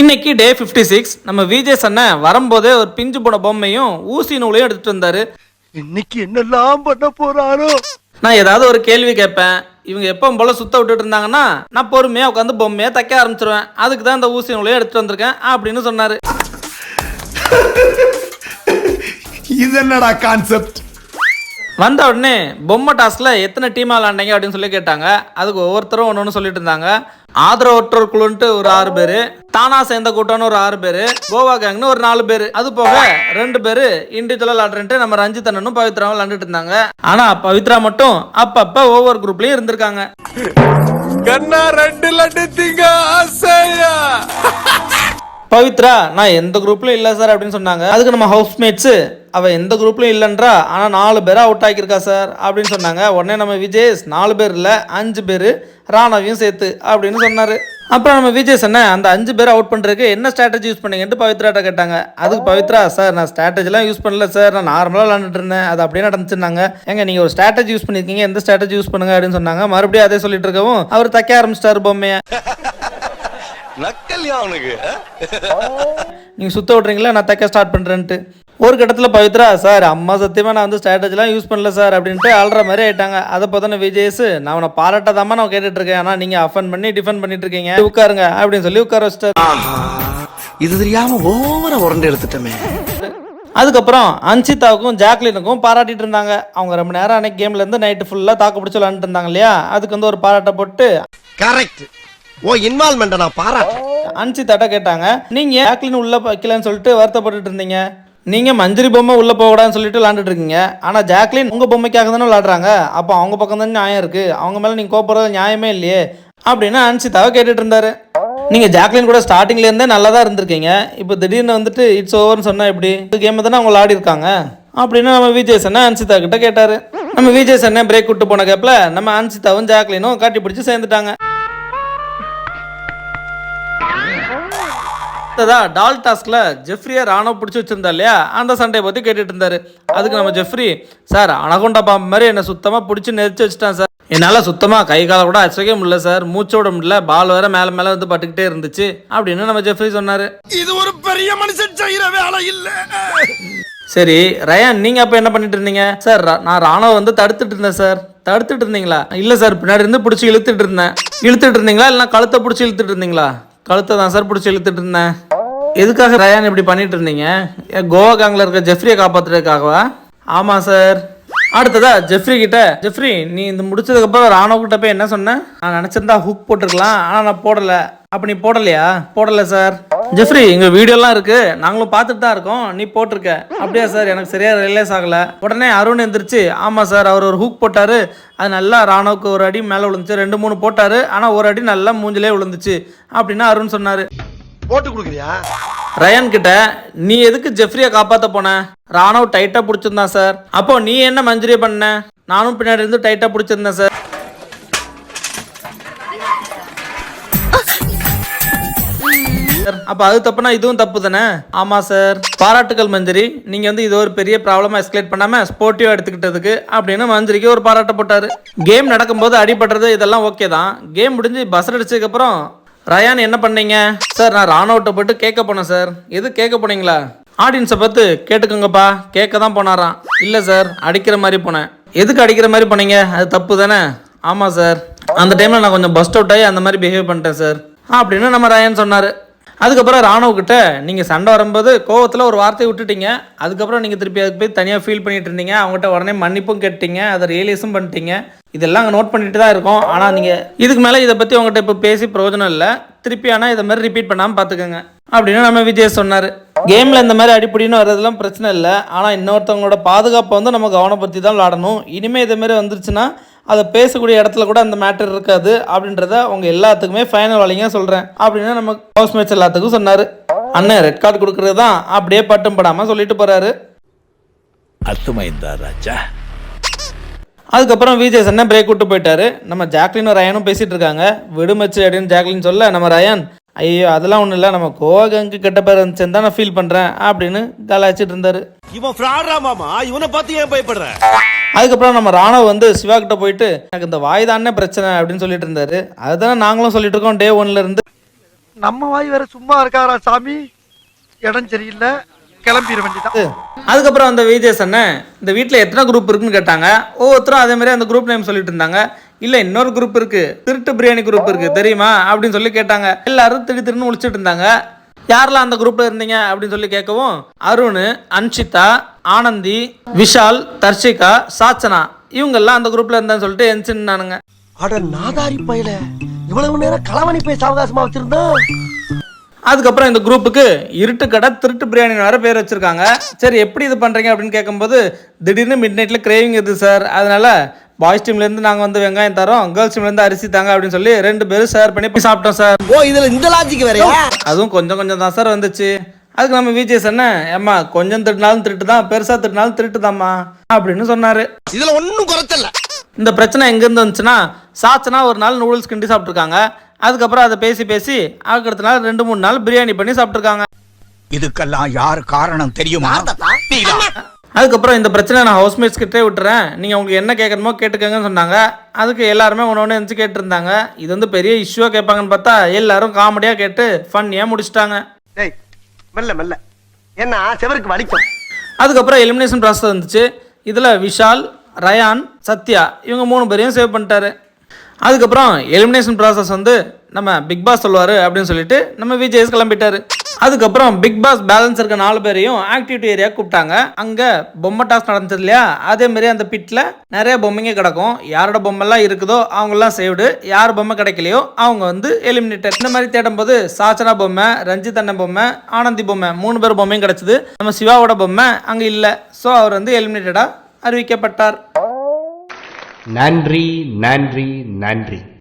இன்னைக்கு டே fifty six நம்ம விஜய் அண்ணன் வரும்போதே ஒரு பிஞ்சு போன பொம்மையும் ஊசி நூலையும் எடுத்துட்டு வந்தாரு. இன்னைக்கு என்னெல்லாம் பண்ண போறாரோ? நான் ஏதாவது ஒரு கேள்வி கேட்பேன். இவங்க எப்போ போல சுத்த விட்டுட்டு இருந்தாங்கன்னா நான் பொறுமையாக உட்காந்து பொம்மையை தைக்க ஆரம்பிச்சிருவேன். அதுக்கு தான் இந்த ஊசி நூலையும் எடுத்துட்டு வந்திருக்கேன் அப்படின்னு சொன்னாரு. இது என்னடா கான்செப்ட் வந்த உடனே பொம்மை டாஸ்க்ல எத்தனை டீம் விளாண்டீங்க அப்படின்னு சொல்லி கேட்டாங்க. அதுக்கு ஒவ்வொருத்தரும் ஒன்று ஒன்று சொல்லிட்டு இருந்தாங்க. ஆதரவற்றோர் குழுன்ட்டு ஒரு ஆறு பேர் தானா சேர்ந்த கூட்டம்னு ஒரு ஆறு பேர் கோவா கேங்னு ஒரு நாலு பேர். அது போக ரெண்டு பேர் இண்டிவிஜுவலாக விளாடுறேன்ட்டு நம்ம ரஞ்சித் அண்ணனும் பவித்ராவும் விளாண்டுட்டு இருந்தாங்க. ஆனா பவித்ரா மட்டும் அப்பப்ப ஒவ்வொரு குரூப்லயும் இருந்திருக்காங்க. கண்ணா ரெண்டு லட்டு திங்க ஆசையா? பவித்ரா நான் எந்த குரூப்லயும் இல்ல சார் அப்படின்னு சொன்னாங்க. அதுக்கு நம்ம ஹவுஸ்மேட்ஸ் அவ எந்த குரூப்லயும் இல்லைன்றா ஆனா நாலு பேரை அவுட் ஆக்கியிருக்கா சார் அப்படின்னு சொன்னாங்க. உடனே நம்ம விஜேஷ் நாலு பேர் இல்ல அஞ்சு பேர் ராணாவையும் சேர்த்து அப்படின்னு சொன்னாரு. அப்புறம் நம்ம விஜய் சொன்ன அந்த அஞ்சு பேரை அவுட் பண்றதுக்கு என்ன ஸ்ட்ராட்டஜி யூஸ் பண்ணீங்கன்ட்டு பவித்ராட்ட கேட்டாங்க. அதுக்கு பவித்ரா சார் நான் ஸ்ட்ராட்டஜிலாம் யூஸ் பண்ணல சார் நான் நார்மலாக விளாண்டுட்டு இருந்தேன். அது அப்படியே நடந்துச்சுன்னாங்க. எங்க நீங்க ஒரு ஸ்ட்ராட்டஜி யூஸ் பண்ணிருக்கீங்க எந்த ஸ்ட்ராட்டஜி யூஸ் பண்ணுங்க? அப்படின்னு சொன்னாங்க. மறுபடியும் அதே சொல்லிட்டு இருக்கவும் அவர் தைக்க ஆரம்பிச்சிட்டாரு பொம்மையை. நக்கல்யா அவனுக்கு. நீங்கள் சுத்த விட்றீங்களா நான் தைக்க ஸ்டார்ட் பண்ணுறேன்ட்டு ஒரு கட்டத்தில் பவித்ரா சார் அம்மா சத்தியமாக நான் வந்து ஸ்ட்ராட்டஜிலாம் யூஸ் பண்ணல சார் அப்படின்ட்டு ஆள்ற மாதிரி ஆயிட்டாங்க. அதை பார்த்தோன்னே விஜயஸ் நான் அவனை பாராட்டாதாம நான் கேட்டுட்டு இருக்கேன். ஆனால் நீங்கள் அஃபன் பண்ணி டிஃபன் பண்ணிட்டு இருக்கீங்க. உட்காருங்க அப்படின்னு சொல்லி உட்கார வச்சிட்டாரு. இது தெரியாம ஓவரா உரண்டு எடுத்துட்டமே. அதுக்கப்புறம் அன்சிதாவுக்கும் ஜாக்லினுக்கும் பாராட்டிட்டு இருந்தாங்க. அவங்க ரொம்ப நேரம் அன்னைக்கு கேம்ல இருந்து நைட்டு ஃபுல்லாக தாக்கு பிடிச்சி விளாண்டுட்டு இருந்தாங்க இல்லையா? அதுக்கு வந்து ஒரு பாராட்டை போட்டு கரெக்ட் ஓ இன்வால்மெண்ட் நான் பாராட்டேன். அன்சிதாட்ட கேட்டாங்க நீங்க ஜாக்லின் உள்ள வைக்கலன்னு சொல்லிட்டு வருத்தப்பட்டுட்டு இருந்தீங்க? நீங்கள் மஞ்சரி பொம்மை உள்ளே போகக்கூடாதுன்னு சொல்லிட்டு விளாண்டுட்டு இருக்கீங்க. ஆனால் ஜாக்லின் உங்கள் பொம்மைக்காக தானே விளாட்றாங்க. அப்போ அவங்க பக்கம் தானே நியாயம் இருக்குது அவங்க மேலே நீங்கள் கோப்படுறது நியாயமே இல்லையே அப்படின்னு அன்சிதாவை கேட்டுட்டு இருந்தாரு. நீங்கள் ஜாக்லின் கூட ஸ்டார்டிங்லேருந்தே நல்லா தான் இருந்திருக்கீங்க. இப்போ திடீர்னு வந்துட்டு இட்ஸ் ஓவர்னு சொன்னால் எப்படி? இந்த கேமை தானே அவங்க விளையாடி இருக்காங்க? அப்படின்னு நம்ம விஜய் சன்னா அன்சிதா கிட்ட கேட்டார். நம்ம விஜய் சன்னா பிரேக் விட்டு போன கேப்ல நம்ம அன்சிதாவும் ஜாக்லினும் காட்டி பிடிச்சி சேர்ந்துட்டாங்க. அடுத்ததா டால் டாஸ்க்ல ஜெஃப்ரியா ராணோ பிடிச்சி வச்சிருந்தா இல்லையா? அந்த சண்டையை பத்தி கேட்டுட்டு இருந்தாரு. அதுக்கு நம்ம ஜெஃப்ரி சார் அனகொண்டா பாம்பு மாதிரி என்ன சுத்தமா பிடிச்சி நெரிச்சு வச்சுட்டான் சார். என்னால சுத்தமா கை காலை கூட அசைக்க முடியல சார். மூச்சு விட முடியல. பால் வேற மேல மேல வந்து பட்டுக்கிட்டே இருந்துச்சு அப்படின்னு நம்ம ஜெஃப்ரி சொன்னாரு. இது ஒரு பெரிய மனுஷன் செய்யற வேலை இல்ல. சரி ரயான் நீங்க அப்ப என்ன பண்ணிட்டு இருந்தீங்க? சார் நான் ராணுவ வந்து தடுத்துட்டு இருந்தேன் சார். தடுத்துட்டு இருந்தீங்களா? இல்ல சார். பின்னாடி இருந்து பிடிச்சி இழுத்துட்டு இருந்தேன். இழுத்துட்டு இருந்தீங்களா? இல்ல கழுத்தை பிடிச்சி இழுத்துட்டு இருந்தீங்களா? கழுத்தை தான் சார். பிடிச்சி இழுத்துட்டு இருந்தேன். எதுக்காக ரயான் இப்படி பண்ணிட்டு இருந்தீங்க ஏன் கோவா கேங்ல இருக்க ஜெஃப்ரியை காப்பாத்துறதுக்காகவா? ஆமா சார் அடுத்ததா ஜெஃப்ரி கிட்ட ஜெஃப்ரி நீ இந்த முடிச்சதுக்கு அப்புறம் ராணுவ கிட்ட போய் என்ன சொன்ன? நான் நினைச்சிருந்தா ஹுக் போட்டிருக்கலாம் ஆனா நான் போடல. அப்ப நீ போடலையா? போடல சார் ஜெஃப்ரி எங்கள் வீடியோலாம் இருக்கு. நாங்களும் பார்த்துட்டு தான் இருக்கோம். நீ போட்டிருக்க. அப்படியா சார் எனக்கு சரியா ரிலேஸ் ஆகல. உடனே அருண் எந்திரிச்சு ஆமா சார் அவர் ஒரு ஹூக் போட்டாரு. அது நல்லா ராணுவுக்கு ஒரு அடி மேலே விழுந்துச்சு. ரெண்டு மூணு போட்டாரு. ஆனா ஒரு அடி நல்லா மூஞ்சிலே விழுந்துச்சு. அப்படின்னு அருண் சொன்னாரு. போட்டு கொடுக்குறியா? ரயன் கிட்ட நீ எதுக்கு ஜெஃப்ரியை காப்பாற்ற போன? ராணுவ டைட்டாக பிடிச்சிருந்தான் சார் அப்போ நீ என்ன மஞ்சரியை பண்ண? நானும் பின்னாடி இருந்து டைட்டாக பிடிச்சிருந்தேன் சார் சார், அப்ப அது தப்புனா இதுவும் தப்பு தானே? ஆமா சார் பாராட்டுகள் மஞ்சரி. நீங்க வந்து இது ஒரு பெரிய ப்ராப்ளமா எஸ்கலேட் பண்ணாம ஸ்போர்ட்டிவா எடுத்துக்கிட்டதுக்கு அப்படின்னு மஞ்சரிக்கு ஒரு பாராட்ட போட்டாரு. கேம் நடக்கும்போது அடிபடுறது இதெல்லாம் ஓகே தான். கேம் முடிஞ்சு பஸ் அடிச்சதுக்கு அப்புறம் ரயான் என்ன பண்ணீங்க? சார் நான் ராணுவட்ட போயிட்டு கேட்க போனேன் சார். எது கேட்க போனீங்களா? ஆடியன்ஸை பார்த்து கேட்டுக்கோங்கப்பா. கேட்க தான் போனாராம். இல்லை சார் அடிக்கிற மாதிரி போனேன். எதுக்கு அடிக்கிற மாதிரி போனீங்க? அது தப்பு தானே? ஆமாம் சார். அந்த டைமில் நான் கொஞ்சம் பஸ்ட் அவுட் ஆகி அந்த மாதிரி பிஹேவ் பண்ணிட்டேன் சார். அப்படின்னு நம்ம ரயான் சொன்னார். அதுக்கப்புறம் ராணுவக்கிட்ட நீங்கள் சண்டை வரும்போது கோவத்தில் ஒரு வார்த்தையை விட்டுட்டீங்க. அதுக்கப்புறம் நீங்கள் திருப்பி அதுக்கு போய் தனியாக ஃபீல் பண்ணிட்டு இருந்தீங்க. அவங்ககிட்ட உடனே மன்னிப்பும் கேட்டீங்க அதை ரியலைஸும் பண்ணிட்டீங்க. இதெல்லாம் அங்கே நோட் பண்ணிட்டு தான் இருக்கோம். ஆனால் நீங்கள் இதுக்கு மேலே இதை பற்றி உங்கள்கிட்ட இப்போ பேசி பிரயோஜனம் இல்லை. திருப்பி ஆனால் இதை மாதிரி ரிப்பீட் பண்ணாமல் பார்த்துக்கோங்க அப்படின்னு நம்ம விஜய் சொன்னார். கேமில் இந்த மாதிரி அடிப்படின்னு வர்றதுலாம் பிரச்சனை இல்லை. ஆனால் இன்னொருத்தவங்களோட பாதுகாப்பை வந்து நம்ம கவனப்படுத்தி தான் விளாடணும். இனிமேல் இதே மாதிரி வந்துருச்சுன்னா அதை பேசக்கூடிய இடத்துல கூட அந்த மேட்டர் இருக்காது அப்படின்றத அவங்க எல்லாத்துக்குமே ஃபைனல் வழிங்க சொல்கிறேன் அப்படின்னு நம்ம ஹவுஸ்மேட்ஸ் எல்லாத்துக்கும் சொன்னார். அண்ணன் ரெட் கார்டு கொடுக்கறது தான் அப்படியே பட்டும் படாமல் சொல்லிட்டு போகிறாரு அர்த்தமாயிருந்தா ராஜா. அதுக்கப்புறம் விஜய் சன்ன பிரேக் விட்டு போயிட்டாரு. நம்ம ஜாக்லின் ரயானும் பேசிட்டு இருக்காங்க. விடுமச்சு அப்படின்னு ஜாக்லின் சொல்ல நம்ம ரயான் ஐயோ அதெல்லாம் ஒன்றும் இல்லை நம்ம கோகங்கு கெட்ட பேர் இருந்துச்சுன்னு தான் நான் ஃபீல் பண்ணுறேன் அப்படின்னு கலாய்ச்சிட்டு இருந்தாரு. இவன் ஃப்ராட்ரா மாமா? இவனை பார்த்து ஏன் பயப்படுறேன் அதுக்கப்புறம் நம்ம ராணுவ வந்து சிவா கிட்ட போயிட்டு எனக்கு இந்த வாய் தானே பிரச்சனை அப்படின்னு சொல்லிட்டு இருந்தாரு. அதுதானே நாங்களும் சொல்லிட்டு இருக்கோம் டே ஒன்ல இருந்து. நம்ம வாய் வேற சும்மா இருக்காரா சாமி? இடம் சரியில்லை கிளம்பிட வேண்டியதான் அதுக்கப்புறம் அந்த விஜேஸ் அண்ணன் இந்த வீட்டில் எத்தனை குரூப் இருக்குன்னு கேட்டாங்க. ஒவ்வொருத்தரும் அதே மாதிரி அந்த குரூப் நேம் சொல்லிட்டு இருந்தாங்க. இல்லை இன்னொரு குரூப் இருக்கு. திருட்டு பிரியாணி குரூப் இருக்கு தெரியுமா? அப்படின்னு சொல்லி கேட்டாங்க. எல்லாரும் திரு திருன்னு முழிச்சிட்டு இருந்தாங்க. யாரெல்லாம் அந்த குரூப்ல இருந்தீங்க அப்படின்னு சொல்லி கேட்கவும் அருண் அன்ஷிதா ஆனந்தி விஷால் தர்ஷிகா சாச்சனா இவங்கெல்லாம் அந்த குரூப்ல இருந்தான்னு சொல்லிட்டு எந்திரிச்சுன்னானுங்க அட நாதாரி பயல. இவ்வளவு நேரம் களவணி போய் சாவகாசமா வச்சிருந்தோம் அதுக்கப்புறம் இந்த குரூப்புக்கு இருட்டு கடை திருட்டு பிரியாணி வேற பேர் வச்சிருக்காங்க. சரி எப்படி இது பண்றீங்க அப்படின்னு கேட்கும்போது திடீர்னு மிட் நைட்ல கிரேவிங் இருக்குது சார் அதனால பாய்ஸ் டீம்ல இருந்து நாங்க வந்து வெங்காயம் தரோம். கேர்ள்ஸ் டீம்ல இருந்து அரிசி தாங்க அப்படின்னு சொல்லி ரெண்டு பேரும் ஷேர் பண்ணி போய் சாப்பிட்டோம் சார். ஓ இதுல இந்த லாஜிக் வேறயா? அதுவும் கொஞ்சம் கொஞ்சம் தான் சார் வந்துச்சு. அதுக்கு நம்ம விஜய் என்ன? ஏம்மா கொஞ்சம் திருட்டினாலும் திருட்டு தான் பெருசா திருட்டினாலும் திருட்டு தாம்மா அப்படின்னு சொன்னாரு. இதுல ஒண்ணும் குறைச்சல இந்த பிரச்சனை எங்கேருந்து வந்துச்சுன்னா சாச்சனா ஒரு நாள் நூடுல்ஸ் கிண்டி சாப்பிட்ருக்காங்க அதுக்கப்புறம் அதை பேசி பேசி அதுக்கடுத்த நாள் ரெண்டு மூணு நாள் பிரியாணி பண்ணி சாப்பிட்ருக்காங்க இதுக்கெல்லாம் யார் காரணம் தெரியுமா? அதுக்கப்புறம் இந்த பிரச்சனை நான் ஹவுஸ்மேட்ஸ் கிட்டே விட்டுறேன். நீங்கள் உங்களுக்கு என்ன கேட்கணுமோ கேட்டுக்கங்கன்னு சொன்னாங்க. அதுக்கு எல்லாருமே ஒன்று ஒன்று எந்திரிச்சு கேட்டிருந்தாங்க. இது வந்து பெரிய இஷ்யூவாக கேட்பாங்கன்னு பார்த்தா எல்லாரும் காமெடியாக கேட்டு ஃபன்னியாக முடிச்சிட்டாங்க. டேய் மெல்ல மெல்ல. ஏன்னா செவருக்கு வலிக்கும். அதுக்கப்புறம் எலிமினேஷன் ப்ராசஸ் வந்துச்சு. இதில் விஷால் ரயான் சத்யா இவங்க மூணு பேரையும் சேவ் பண்ணிட்டாரு. அதுக்கப்புறம் எலிமினேஷன் ப்ராசஸ் வந்து நம்ம பிக் பாஸ் சொல்லுவார் அப்படின்னு சொல்லிட்டு நம்ம விஜய்ஸ் கிளம்பிட்டாரு. அதுக்கப்புறம் பிக் பாஸ் பேலன்ஸ் இருக்க நாலு பேரையும் ஆக்டிவிட்டி ஏரியா கூப்பிட்டாங்க. அங்கே பொம்மை டாஸ் நடந்தது இல்லையா? அதே மாதிரி அந்த பிட்டில் நிறைய பொம்மைங்க கிடக்கும். யாரோட பொம்மைலாம் இருக்குதோ அவங்கெல்லாம் சேவ்டு யார் பொம்மை கிடைக்கலையோ அவங்க வந்து எலிமினேட்டர் இந்த மாதிரி தேடும் போது சாச்சனா பொம்மை ரஞ்சித் அண்ணன் பொம்மை ஆனந்தி பொம்மை மூணு பேர் பொம்மையும் கிடச்சிது. நம்ம சிவாவோட பொம்மை அங்கே இல்லை. ஸோ அவர் வந்து எலிமினேட்டடாக அறிவிக்கப்பட்டார். நன்றி நன்றி நன்றி.